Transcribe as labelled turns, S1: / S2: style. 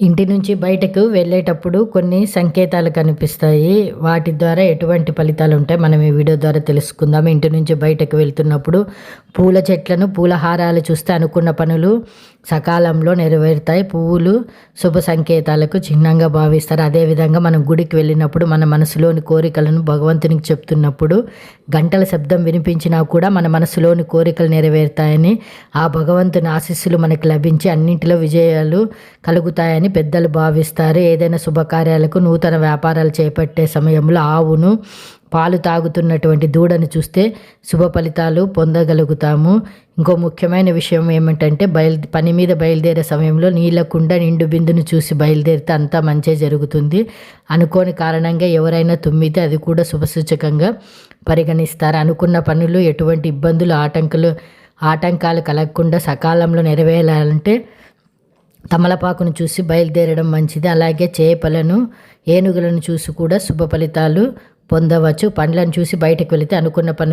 S1: ఇంటి నుంచి బయటకు వెళ్ళేటప్పుడు కొన్ని సంకేతాలు కనిపిస్తాయి. వాటి ద్వారా ఎటువంటి ఫలితాలు ఉంటాయి? మనం ఈ వీడియో ద్వారా తెలుసుకుందాం. ఇంటి నుంచి బయటకు వెళ్తున్నప్పుడు పూల చెట్లను పూల హారాలు చూస్తే అనుకున్న పనులు సకాలంలో నెరవేరుతాయి. పువ్వులు శుభ సంకేతాలకు చిహ్నంగా భావిస్తారు. అదేవిధంగా మనం గుడికి వెళ్ళినప్పుడు మన మనసులోని కోరికలను భగవంతునికి చెప్తున్నప్పుడు గంటల శబ్దం వినిపించినా కూడా మన మనసులోని కోరికలు నెరవేరుతాయని ఆ భగవంతుని ఆశీస్సులు మనకు లభించి అన్నింటిలో విజయాలు కలుగుతాయని పెద్దలు భావిస్తారు. ఏదైనా శుభకార్యాలకు నూతన వ్యాపారాలు చేపట్టే సమయంలో ఆవును పాలు తాగుతున్నటువంటి దూడను చూస్తే శుభ ఫలితాలు పొందగలుగుతాము. ఇంకో ముఖ్యమైన విషయం ఏమిటంటే బయలు పని మీద బయలుదేరే సమయంలో నీళ్ళ నిండు బిందును చూసి బయలుదేరితే అంతా మంచి జరుగుతుంది. అనుకోని కారణంగా ఎవరైనా తుమ్మితే అది కూడా శుభసూచకంగా పరిగణిస్తారు. అనుకున్న పనులు ఎటువంటి ఇబ్బందులు ఆటంకాలు ఆటంకాలు కలగకుండా సకాలంలో నెరవేరాలంటే తమలపాకును చూసి బయలుదేరడం మంచిది. అలాగే చేపలను ఏనుగులను చూసి కూడా శుభ ఫలితాలు పొందవచ్చు. పండ్లను చూసి బయటకు వెళితే అనుకున్న పని